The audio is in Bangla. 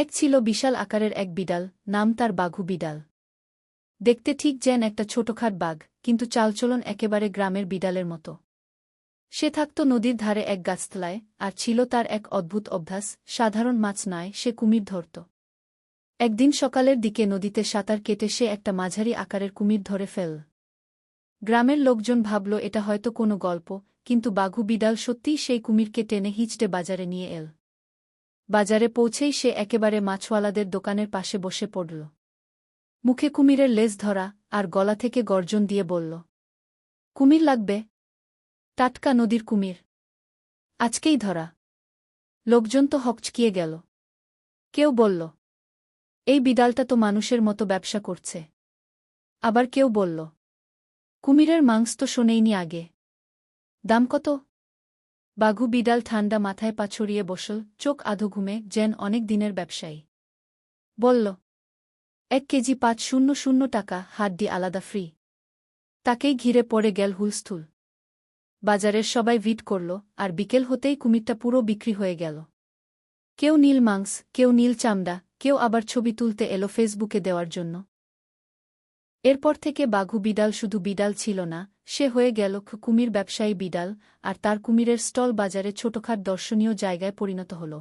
এক ছিল বিশাল আকারের এক বিড়াল, নাম তার বাঘু বিড়াল। দেখতে ঠিক যেন একটা ছোটখাট বাঘ, কিন্তু চালচলন একেবারে গ্রামের বিড়ালের মতো। সে থাকত নদীর ধারে এক গাছতলায়, আর ছিল তার এক অদ্ভুত অভ্যাস, সাধারণ মাছ নয়, সে কুমির ধরত। একদিন সকালের দিকে নদীতে সাঁতার কেটে সে একটা মাঝারি আকারের কুমির ধরে ফেল। গ্রামের লোকজন ভাবল, এটা হয়তো কোনো গল্প, কিন্তু বাঘু বিড়াল সত্যিই সেই কুমিরকে টেনে হিচড়ে বাজারে নিয়ে এল। বাজারে পৌঁছেই সে একেবারে মাছওয়ালাদের দোকানের পাশে বসে পড়ল। মুখে কুমিরের লেজ ধরা আর গলা থেকে গর্জন দিয়ে বলল, কুমির লাগবে? টাটকা নদীর কুমির। আজকেই ধরা। লোকজন তো হকচকিয়ে গেল। কেউ বলল, এই বিড়ালটা তো মানুষের মতো ব্যবসা করছে। আবার কেউ বলল, কুমিরের মাংস তো শোনেইনি আগে। দাম কত? বাঘু বিড়াল ঠান্ডা মাথায় পা ছড়িয়ে বসল, চোখ আধো ঘুমে, যেন অনেক দিনের ব্যবসায়ী। বলল, এক কেজি পাঁচ শূন্য শূন্য টাকা, হাড্ডি আলাদা ফ্রি। তাকেই ঘিরে পড়ে গেল হুলস্থুল। বাজারের সবাই ভিট করল, আর বিকেল হতেই কুমিরটা পুরো বিক্রি হয়ে গেল। কেউ নীল মাংস, কেউ নীল চামড়া, কেউ আবার ছবি তুলতে এলো ফেসবুকে দেওয়ার জন্য। এরপর থেকে বাঘু বিড়াল শুধু বিড়াল ছিল না, সে হয়ে গেল কুমির ব্যবসায়ী বিড়াল, আর তার কুমিরের স্টল বাজারে ছোটখাট দর্শনীয় জায়গায় পরিণত হল।